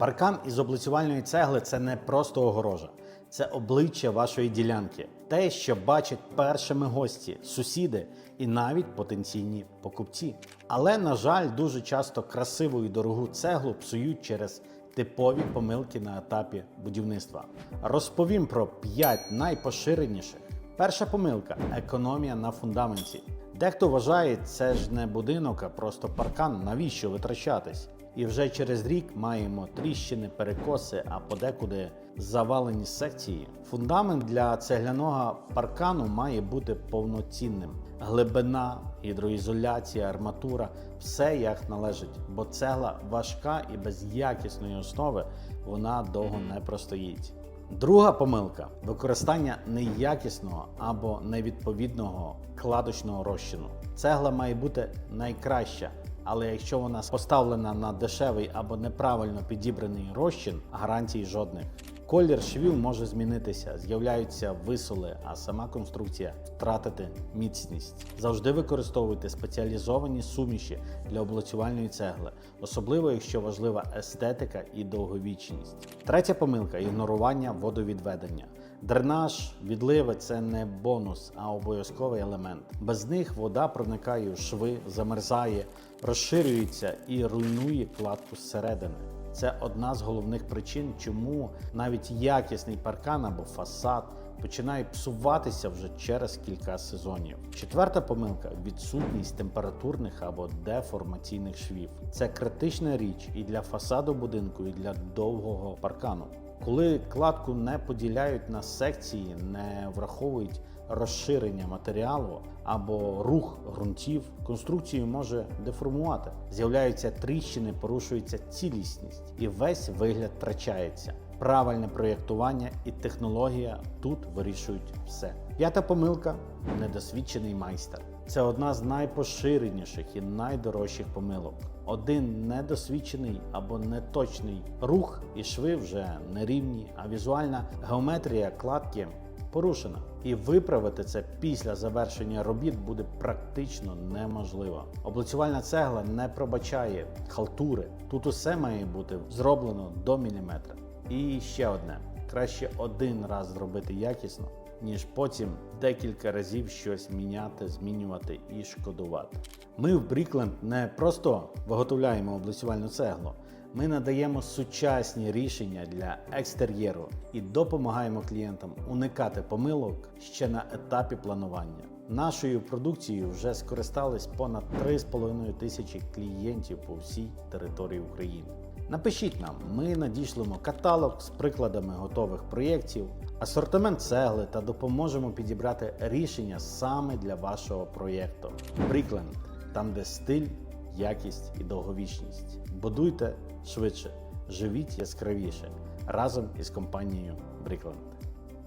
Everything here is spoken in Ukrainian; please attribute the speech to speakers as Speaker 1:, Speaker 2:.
Speaker 1: Паркан із облицювальної цегли це не просто огорожа, це обличчя вашої ділянки, те, що бачать першими гості, сусіди і навіть потенційні покупці. Але, на жаль, дуже часто красиву і дорогу цеглу псують через типові помилки на етапі будівництва. Розповім про 5 найпоширеніших. Перша помилка економія на фундаменті. Дехто вважає, це ж не будинок, а просто паркан. Навіщо витрачатись? І вже через рік маємо тріщини, перекоси, а подекуди завалені секції. Фундамент для цегляного паркану має бути повноцінним. Глибина, гідроізоляція, арматура все як належить, бо цегла важка і без якісної основи вона довго не простоїть. Друга помилка використання неякісного або невідповідного кладочного розчину. Цегла має бути найкраща, але якщо вона поставлена на дешевий або неправильно підібраний розчин, гарантій жодних. Колір швів може змінитися, з'являються висоли, а сама конструкція втратити міцність. Завжди використовуйте спеціалізовані суміші для облицювальної цегли, особливо якщо важлива естетика і довговічність. Третя помилка ігнорування водовідведення. Дренаж, відливи це не бонус, а обов'язковий елемент. Без них вода проникає у шви, замерзає, розширюється і руйнує кладку зсередини. Це одна з головних причин, чому навіть якісний паркан або фасад починає псуватися вже через кілька сезонів. Четверта помилка відсутність температурних або деформаційних швів. Це критична річ і для фасаду будинку, і для довгого паркану. Коли кладку не поділяють на секції, не враховують розширення матеріалу або рух ґрунтів, конструкцію може деформувати. З'являються тріщини, порушується цілісність і весь вигляд втрачається. Правильне проєктування і технологія тут вирішують все. П'ята помилка недосвідчений майстер. Це одна з найпоширеніших і найдорожчих помилок. Один недосвідчений або неточний рух і шви вже нерівні, а візуальна геометрія кладки порушена. І виправити це після завершення робіт буде практично неможливо. Облицювальна цегла не пробачає халтури. Тут усе має бути зроблено до міліметра. І ще одне: краще один раз зробити якісно, ніж потім декілька разів щось міняти, змінювати і шкодувати. Ми в Брікленд не просто виготовляємо облицювальну цеглу. Ми надаємо сучасні рішення для екстер'єру і допомагаємо клієнтам уникати помилок ще на етапі планування. Нашою продукцією вже скористались понад 3,5 тисячі клієнтів по всій території України. Напишіть нам, ми надішлемо каталог з прикладами готових проєктів, асортимент цегли та допоможемо підібрати рішення саме для вашого проєкту. Брікленд там, де стиль, якість і довговічність. Будуйте швидше, живіть яскравіше разом із компанією Брікленд.